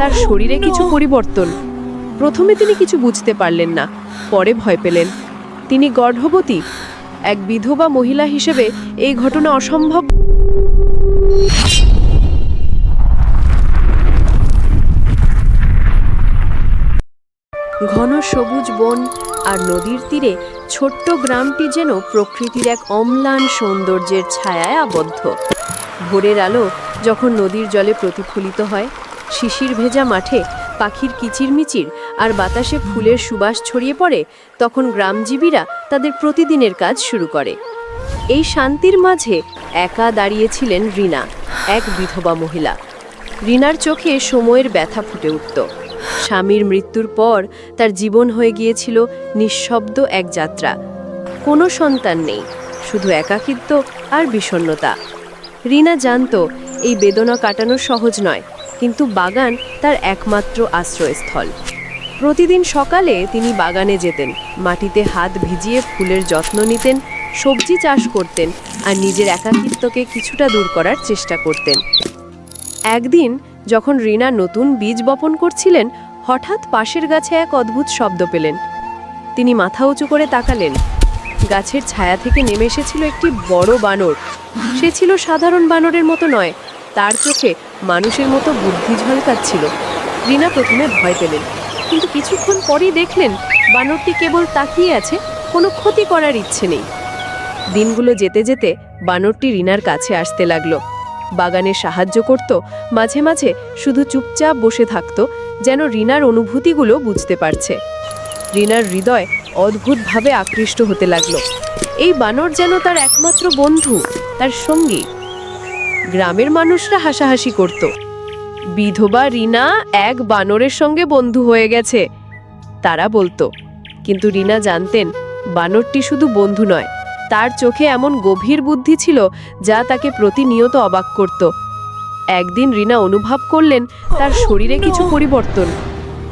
তার শরীরে কিছু পরিবর্তন। প্রথমে তিনি কিছু বুঝতে পারলেন না পরে ভয় পেলেন। তিনি গর্ভবতী এক বিধবা মহিলা হিসেবে এই ঘটনা অসম্ভব। ঘন সবুজ বন আর নদীর তীরে ছোট্ট গ্রামটি যেন প্রকৃতির এক অম্লান সৌন্দর্যের ছায়ায় আবদ্ধ। ভোরের আলো যখন নদীর জলে প্রতিফলিত হয় শিশির ভেজা মাঠে পাখির কিচিরমিচির আর বাতাসে ফুলের সুবাস ছড়িয়ে পড়ে, তখন গ্রামজীবীরা তাদের প্রতিদিনের কাজ শুরু করে। এই শান্তির মাঝে একা দাঁড়িয়েছিলেন রিনা, এক বিধবা মহিলা। রিনার চোখে সময়ের ব্যথা ফুটে উঠত। স্বামীর মৃত্যুর পর তার জীবন হয়ে গিয়েছিল নিঃশব্দ এক যাত্রা। কোনো সন্তান নেই, শুধু একাকিত্ব আর বিষণ্ণতা। রিনা জানত, এই বেদনা কাটানো সহজ নয় কিন্তু বাগান তার একমাত্র আশ্রয়স্থল। প্রতিদিন সকালে তিনি বাগানে যেতেন, মাটিতে হাত ভিজিয়ে ফুলের যত্ন নিতেন, সবজি চাষ করতেন আর নিজের একাকিত্বকে কিছুটা দূর করার চেষ্টা করতেন। একদিন যখন রিনা নতুন বীজ বপন করছিলেন, হঠাৎ পাশের গাছে এক অদ্ভুত শব্দ পেলেন। তিনি মাথা উঁচু করে তাকালেন। গাছের ছায়া থেকে নেমে এসেছিল একটি বড় বানর। সে ছিল সাধারণ বানরের মতো নয় তার চোখে মানুষের মতো বুদ্ধি ঝলকাচ্ছিল। রিনা প্রথমে ভয় পেলেন, কিন্তু কিছুক্ষণ পরেই দেখলেন বানরটি কেবল তাকিয়ে আছে, কোনো ক্ষতি করার ইচ্ছে নেই। দিনগুলো যেতে যেতে বানরটি রিনার কাছে আসতে লাগল। বাগানে সাহায্য করত, মাঝে মাঝে শুধু চুপচাপ বসে থাকত, যেন রিনার অনুভূতিগুলো বুঝতে পারছে। রিনার হৃদয় অদ্ভুতভাবে আকৃষ্ট হতে লাগল। এই বানর যেন তার একমাত্র বন্ধু, তার সঙ্গী। গ্রামের মানুষরা হাসাহাসি করত। বিধবা রিনা এক বানরের সঙ্গে বন্ধু হয়ে গেছে, তারা বলতো। কিন্তু রিনা জানতেন, বানরটি শুধু বন্ধু নয়, তার চোখে এমন গভীর বুদ্ধি ছিল যা তাকে প্রতিনিয়ত অবাক করত। একদিন রিনা অনুভব করলেন, তার শরীরে কিছু পরিবর্তন।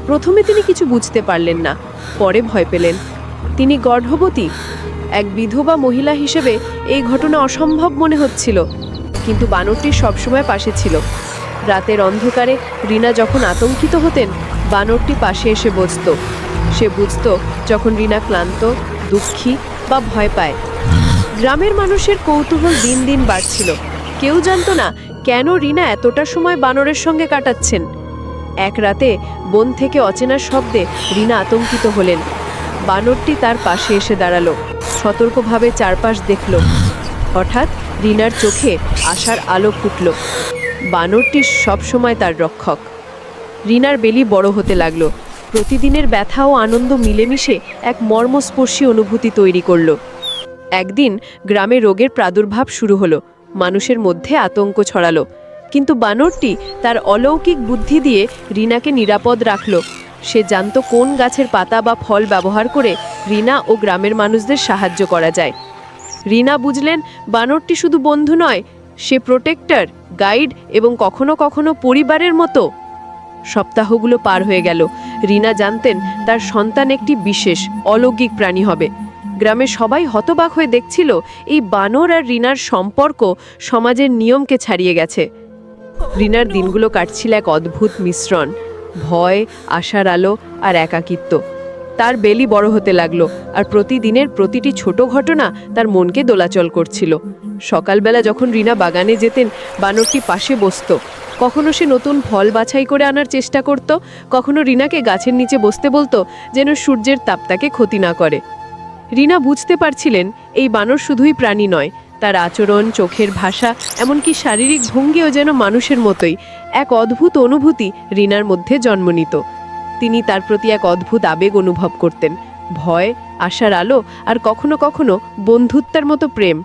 প্রথমে তিনি কিছু বুঝতে পারলেন না, পরে ভয় পেলেন। তিনি গর্ভবতী, এক বিধবা মহিলা হিসেবে এই ঘটনা অসম্ভব মনে হচ্ছিল। কিন্তু বানরটি সবসময় পাশে ছিল। রাতের অন্ধকারে রিনা যখন আতঙ্কিত হতেন, বানরটি পাশে এসে বসত। সে বুঝত, যখন রিনা ক্লান্ত, দুঃখী বা ভয় পায়। গ্রামের মানুষের কৌতূহল দিন দিন বাড়ছিল। কেউ জানতো না কেন রিনা এতটা সময় বানরের সঙ্গে কাটাচ্ছেন। এক রাতে বন থেকে অচেনা শব্দে রিনা আতঙ্কিত হলেন। বানরটি তার পাশে এসে দাঁড়াল। সতর্কভাবে চারপাশ দেখল। হঠাৎ রিনার চোখে আশার আলো ফুটল। বানরটি সবসময় তার রক্ষক। রিনার বেলি বড় হতে লাগল। প্রতিদিনের ব্যথা ও আনন্দ মিলেমিশে এক মর্মস্পর্শী অনুভূতি তৈরি করল। একদিন গ্রামে রোগের প্রাদুর্ভাব শুরু হলো। মানুষের মধ্যে আতঙ্ক ছড়ালো। কিন্তু বানরটি তার অলৌকিক বুদ্ধি দিয়ে রিনাকে নিরাপদ রাখল। সে জানত কোন গাছের পাতা বা ফল ব্যবহার করে রিনা ও গ্রামের মানুষদের সাহায্য করা যায়। রিনা বুঝলেন বানরটি শুধু বন্ধু নয়, সে প্রোটেক্টর, গাইড এবং কখনো কখনো পরিবারের মতো। সপ্তাহগুলো পার হয়ে গেল। রিনা জানতেন তার সন্তান একটি বিশেষ, অলৌকিক প্রাণী হবে। গ্রামে সবাই হতবাক হয়ে দেখছিল এই বানর আর রিনার সম্পর্ক সমাজের নিয়মকে ছাড়িয়ে গেছে। রিনার দিনগুলো কাটছিল এক অদ্ভুত মিশ্রণ, ভয়, আশার আলো আর একাকিত্ব। তার বেলি বড় হতে লাগল আর প্রতিদিনের প্রতিটি ছোট ঘটনা তার মনকে দোলাচল করছিল। সকালবেলা যখন রিনা বাগানে যেতেন বানরটি পাশে বসতো? কখনো সে নতুন ফল বাছাই করে আনার চেষ্টা করত? কখনো রিনাকে গাছের নিচে বসতে বলতো যেন সূর্যের তাপ তাকে ক্ষতি না করে। রিনা বুঝতে পারছিলেন, এই বানর শুধুই প্রাণী নয়, তার আচরণ, চোখের ভাষা, এমনকি শারীরিক ভঙ্গিও যেন মানুষের মতোই। এক অদ্ভুত অনুভূতি রিনার মধ্যে জন্ম নিত। তিনি তার প্রতি এক অদ্ভুত আবেগ অনুভব করতেন। ভয়, আশার আলো আর কখনো কখনো বন্ধুত্বের মতো প্রেম।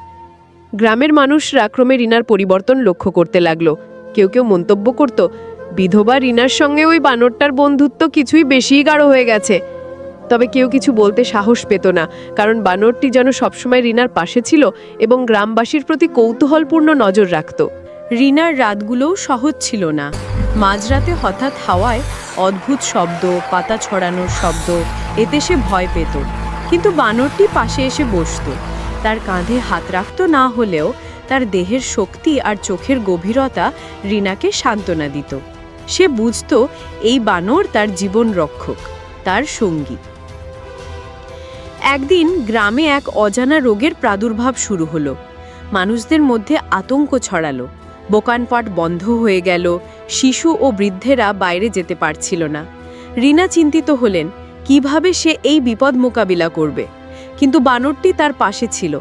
গ্রামের মানুষরা ক্রমে রিনার পরিবর্তন লক্ষ্য করতে লাগল। কেউ কেউ মন্তব্য করত, বিধবা রিনার সঙ্গে ওই বানরটার বন্ধুত্ব কিছুই বেশিই গাঢ় হয়ে গেছে। তবে কেউ কিছু বলতে সাহস পেত না, কারণ বানরটি যেন সবসময় রিনার পাশে ছিল এবং গ্রামবাসীর প্রতি কৌতূহলপূর্ণ নজর রাখত। রিনার রাতগুলোও সহজ ছিল না। মাঝরাতে হঠাৎ হাওয়ায় অদ্ভুত শব্দ, পাতা ছড়ানোর শব্দ, এতে সে ভয় পেত। কিন্তু বানরটি পাশে এসে বসতো। তার কাঁধে হাত রাখত না হলেও তার দেহের শক্তি আর চোখের গভীরতা রিনাকে সান্ত্বনা দিত। সে বুঝত এই বানর তার জীবন রক্ষক, তার সঙ্গী। একদিন গ্রামে এক অজানা রোগের প্রাদুর্ভাব শুরু হলো। মানুষদের মধ্যে আতঙ্ক ছড়ালো। দোকানপাট বন্ধ হয়ে গেল, শিশু ও বৃদ্ধেরা বাইরে যেতে পারছিল না। রিনা চিন্তিত হলেন, কীভাবে সে এই বিপদ মোকাবিলা করবে? কিন্তু বানরটি তার পাশে ছিল।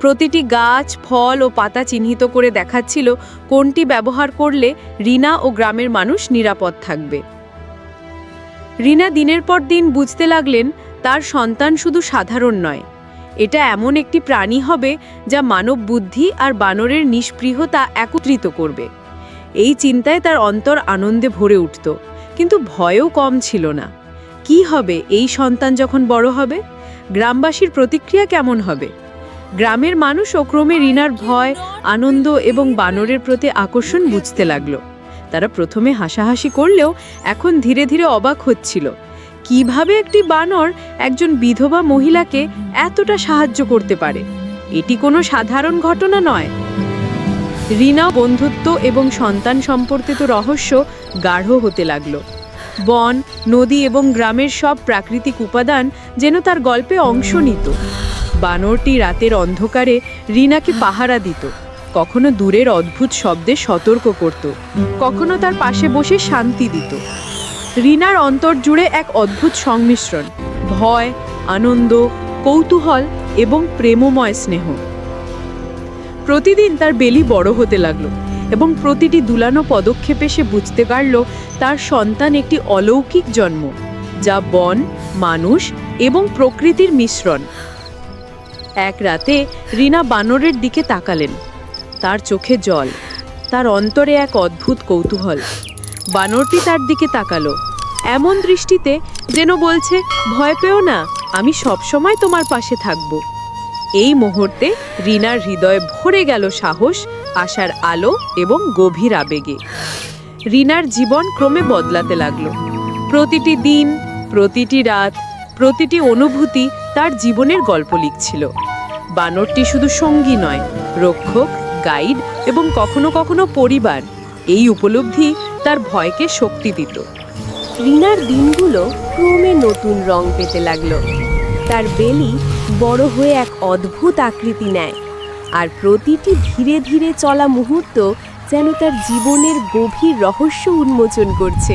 প্রতিটি গাছ, ফল ও পাতা চিহ্নিত করে দেখাচ্ছিল কোনটি ব্যবহার করলে রিনা ও গ্রামের মানুষ নিরাপদ থাকবে। রিনা দিনের পর দিন বুঝতে লাগলেন, তার সন্তান শুধু সাধারণ নয় এটা এমন একটি প্রাণী হবে যা মানব বুদ্ধি আর বানরের নিষ্পৃহতা একত্রিত করবে। এই চিন্তায় তার অন্তর আনন্দে ভরে উঠত, কিন্তু ভয়ও কম ছিল না। কি হবে এই সন্তান যখন বড় হবে? গ্রামবাসীর প্রতিক্রিয়া কেমন হবে? গ্রামের মানুষও ক্রমে রিনার ভয়, আনন্দ এবং বানরের প্রতি আকর্ষণ বুঝতে লাগল। তারা প্রথমে হাসাহাসি করলেও এখন ধীরে ধীরে অবাক হচ্ছিল। কীভাবে একটি বানর একজন বিধবা মহিলাকে এতটা সাহায্য করতে পারে? এটি কোনো সাধারণ ঘটনা নয়। রিনা বন্ধুত্ব এবং সন্তান সম্পর্কিত রহস্য গাঢ় হতে লাগল। বন, নদী এবং গ্রামের সব প্রাকৃতিক উপাদান যেন তার গল্পে অংশ নিত। বানরটি রাতের অন্ধকারে রিনাকে পাহারা দিত। কখনো দূরের অদ্ভুত শব্দে সতর্ক করত। কখনো তার পাশে বসে শান্তি দিত। রিনার অন্তর জুড়ে এক অদ্ভুত সংমিশ্রণ। ভয়, আনন্দ, কৌতূহল এবং প্রেমময় স্নেহ। প্রতিদিন তার বেলি বড় হতে লাগল এবং প্রতিটি দুলানো পদক্ষেপে সে বুঝতে পারল তার সন্তান একটি অলৌকিক জন্ম, যা বন, মানুষ এবং প্রকৃতির মিশ্রণ। এক রাতে রিনা বানরের দিকে তাকালেন। তার চোখে জল, তার অন্তরে এক অদ্ভুত কৌতূহল। বানরটি তার দিকে তাকালো। এমন দৃষ্টিতে যেন বলছে, ভয় পেও না, আমি সবসময় তোমার পাশে থাকব। এই মুহূর্তে রিনার হৃদয় ভরে গেল সাহস, আশার আলো এবং গভীর আবেগে। রিনার জীবন ক্রমে বদলাতে লাগল। প্রতিটি দিন, প্রতিটি রাত, প্রতিটি অনুভূতি তার জীবনের গল্প লিখছিল। বানরটি শুধু সঙ্গী নয়, রক্ষক, গাইড এবং কখনো কখনো পরিবার। এই উপলব্ধি তার ভয়কে শক্তি দিত। রিনার দিনগুলো ক্রমে নতুন রং পেতে লাগল। তার বেলি বড় হয়ে এক অদ্ভুত আকৃতি নেয়, আর প্রতিটি ধীরে ধীরে চলা মুহূর্ত যেন তার জীবনের গভীর রহস্য উন্মোচন করছে।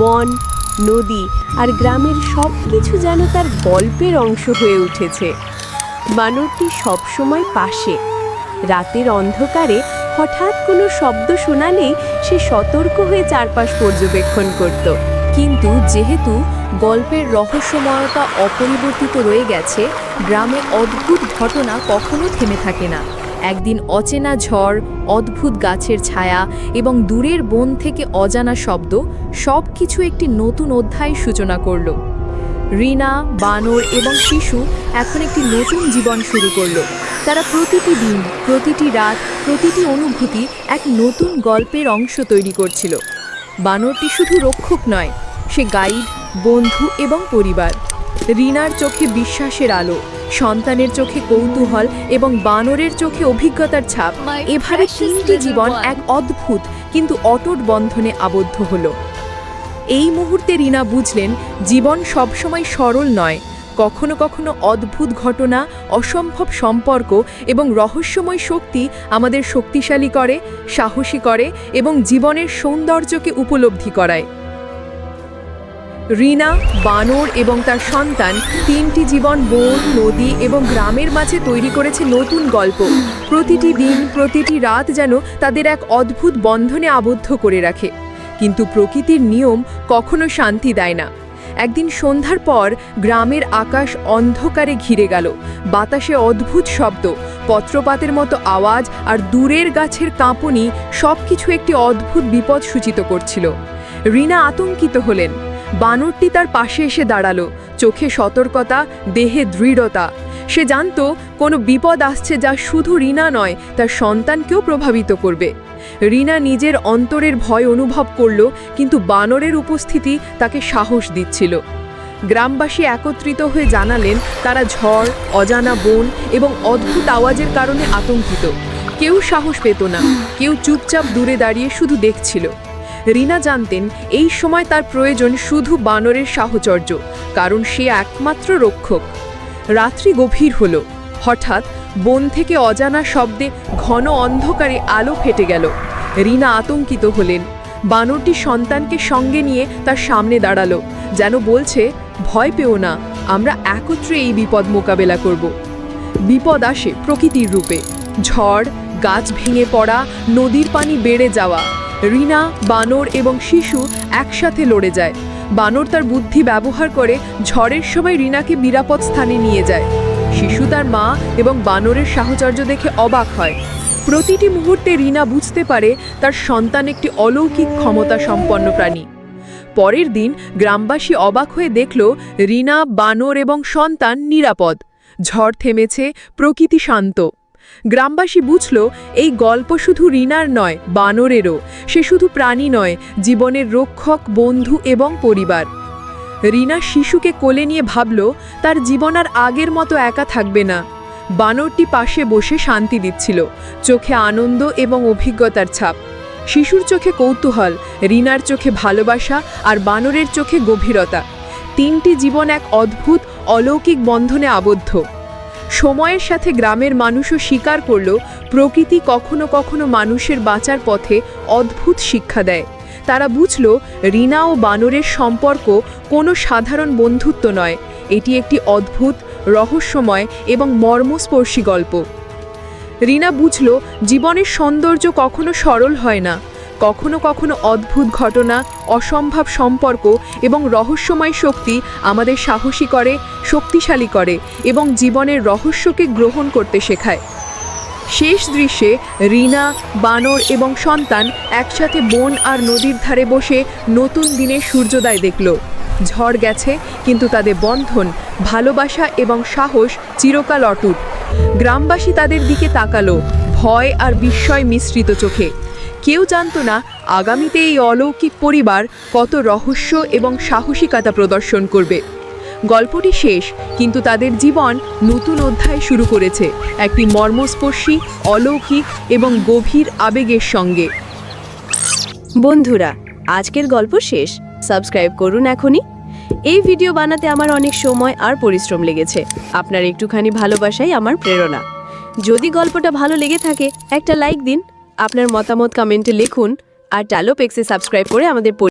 বন, নদী আর গ্রামের সব কিছু যেন তার গল্পের অংশ হয়ে উঠেছে। বানরটি সবসময় পাশে, রাতের অন্ধকারে হঠাৎ কোনো শব্দ শোনালেই সে সতর্ক হয়ে চারপাশ পর্যবেক্ষণ করত। কিন্তু যেহেতু গল্পের রহস্যময়তা অপরিবর্তিত রয়ে গেছে, গ্রামে অদ্ভুত ঘটনা কখনো থেমে থাকে না। একদিন অচেনা ঝড়, অদ্ভুত গাছের ছায়া এবং দূরের বন থেকে অজানা শব্দ সব কিছু একটি নতুন অধ্যায় সূচনা করল। রিনা, বানর এবং শিশু এখন একটি নতুন জীবন শুরু করল। তারা প্রতিটি দিন, প্রতিটি রাত প্রতিটি অনুভূতি এক নতুন গল্পের অংশ তৈরি করছিল। বানরটি শুধু রক্ষক নয় সে গাইড বন্ধু এবং পরিবার। রিনার চোখে বিশ্বাসের আলো সন্তানের চোখে কৌতূহল এবং বানরের চোখে অভিজ্ঞতার ছাপ। এভাবে তিনটি জীবন এক অদ্ভুত কিন্তু অটুট বন্ধনে আবদ্ধ হলো। এই মুহূর্তে রিনা বুঝলেন জীবন সবসময় সরল নয় কখনো কখনো অদ্ভুত ঘটনা, অসম্ভব সম্পর্ক এবং রহস্যময় শক্তি আমাদের শক্তিশালী করে, সাহসী করে এবং জীবনের সৌন্দর্যকে উপলব্ধি করায়। রিনা, বানর এবং তার সন্তান তিনটি জীবন বন, নদী এবং গ্রামের মাঝে তৈরি করেছে নতুন গল্প। প্রতিটি দিন, প্রতিটি রাত যেন তাদের এক অদ্ভুত বন্ধনে আবদ্ধ করে রাখে। কিন্তু প্রকৃতির নিয়ম কখনো শান্তি দেয় না। একদিন সন্ধ্যার পর গ্রামের আকাশ অন্ধকারে ঘিরে গেল। বাতাসে অদ্ভুত শব্দ, পত্রপাতের মতো আওয়াজ আর দূরের গাছের কাঁপুনি সবকিছু একটি অদ্ভুত বিপদ সূচিত করছিল। রিনা আতঙ্কিত হলেন। বানরটি তার পাশে এসে দাঁড়াল। চোখে সতর্কতা, দেহে দৃঢ়তা। সে জানতো, কোনো বিপদ আসছে যা শুধু রিনা নয়, তার সন্তানকেও প্রভাবিত করবে। রিনা নিজের অন্তরের ভয় অনুভব করল, কিন্তু বানরের উপস্থিতি তাকে সাহস দিচ্ছিল। গ্রামবাসী একত্রিত হয়ে জানালেন, তারা ঝড়, অজানা বন এবং অদ্ভুত আওয়াজের কারণে আতঙ্কিত। কেউ সাহস পেত না, কেউ চুপচাপ দূরে দাঁড়িয়ে শুধু দেখছিল। রিনা জানতেন, এই সময় তার প্রয়োজন শুধু বানরের সাহচর্য, কারণ সে একমাত্র রক্ষক। রাত্রি গভীর হলো, হঠাৎ বন থেকে অজানা শব্দে ঘন অন্ধকারে আলো ফেটে গেল। রিনা আতঙ্কিত হলেন। বানরটি সন্তানকে সঙ্গে নিয়ে তার সামনে দাঁড়াল, যেন বলছে, ভয় পেও না, আমরা একত্রে এই বিপদ মোকাবেলা করব। বিপদ আসে প্রকৃতির রূপে। ঝড়, গাছ ভেঙে পড়া, নদীর পানি বেড়ে যাওয়া। রিনা, বানর এবং শিশু একসাথে লড়ে যায়। বানর তার বুদ্ধি ব্যবহার করে ঝড়ের সময় রিনাকে নিরাপদ স্থানে নিয়ে যায়। শিশু তার মা এবং বানরের সাহচর্য দেখে অবাক হয়। প্রতিটি মুহূর্তে রিনা বুঝতে পারে তার সন্তান একটি অলৌকিক ক্ষমতা সম্পন্ন প্রাণী। পরের দিন গ্রামবাসী অবাক হয়ে দেখল রিনা, বানর এবং সন্তান নিরাপদ। ঝড় থেমেছে, প্রকৃতি শান্ত। গ্রামবাসী বুঝল, এই গল্প শুধু রিনার নয়, বানরেরও। সে শুধু প্রাণী নয়, জীবনের রক্ষক, বন্ধু এবং পরিবার। রিনা শিশুকে কোলে নিয়ে ভাবল, তার জীবন আর আগের মতো একা থাকবে না। বানরটি পাশে বসে শান্তি দিচ্ছিল, চোখে আনন্দ এবং অভিজ্ঞতার ছাপ। শিশুর চোখে কৌতূহল, রিনার চোখে ভালোবাসা আর বানরের চোখে গভীরতা। তিনটি জীবন এক অদ্ভুত, অলৌকিক বন্ধনে আবদ্ধ। সময়ের সাথে গ্রামের মানুষও স্বীকার করল, প্রকৃতি কখনো কখনো মানুষের বাঁচার পথে অদ্ভুত শিক্ষা দেয়। তারা বুঝল রিনা ও বানরের সম্পর্ক কোনো সাধারণ বন্ধুত্ব নয়। এটি একটি অদ্ভুত, রহস্যময় এবং মর্মস্পর্শী গল্প। রিনা বুঝল জীবনের সৌন্দর্য কখনো সরল হয় না। কখনো কখনো অদ্ভুত ঘটনা, অসম্ভব সম্পর্ক এবং রহস্যময় শক্তি আমাদের সাহসী করে, শক্তিশালী করে এবং জীবনের রহস্যকে গ্রহণ করতে শেখায়। শেষ দৃশ্যে রিনা, বানর এবং সন্তান একসাথে বন আর নদীর ধারে বসে নতুন দিনের সূর্যোদয় দেখল। ঝড় গেছে, কিন্তু তাদের বন্ধন, ভালোবাসা এবং সাহস চিরকাল অটুট। গ্রামবাসী তাদের দিকে তাকালো, ভয় আর বিস্ময় মিশ্রিত চোখে। কেউ জানতো না আগামীতে এই অলৌকিক পরিবার কত রহস্য এবং সাহসিকতা প্রদর্শন করবে। গল্পটি শেষ, কিন্তু তাদের জীবন নতুন অধ্যায় শুরু করেছে। একটি মর্মস্পর্শী, অলৌকিক এবং গভীর আবেগের সঙ্গে। বন্ধুরা, আজকের গল্প শেষ। সাবস্ক্রাইব করুন এখনই। এই ভিডিও বানাতে আমার অনেক সময় আর পরিশ্রম লেগেছে। আপনার একটুখানি ভালোবাসাই আমার প্রেরণা। যদি গল্পটা ভালো লেগে থাকে, একটা লাইক দিন, আপনার মতামত কমেন্টে লিখুন, আর ট্যালোপেক্সে সাবস্ক্রাইব করে আমাদের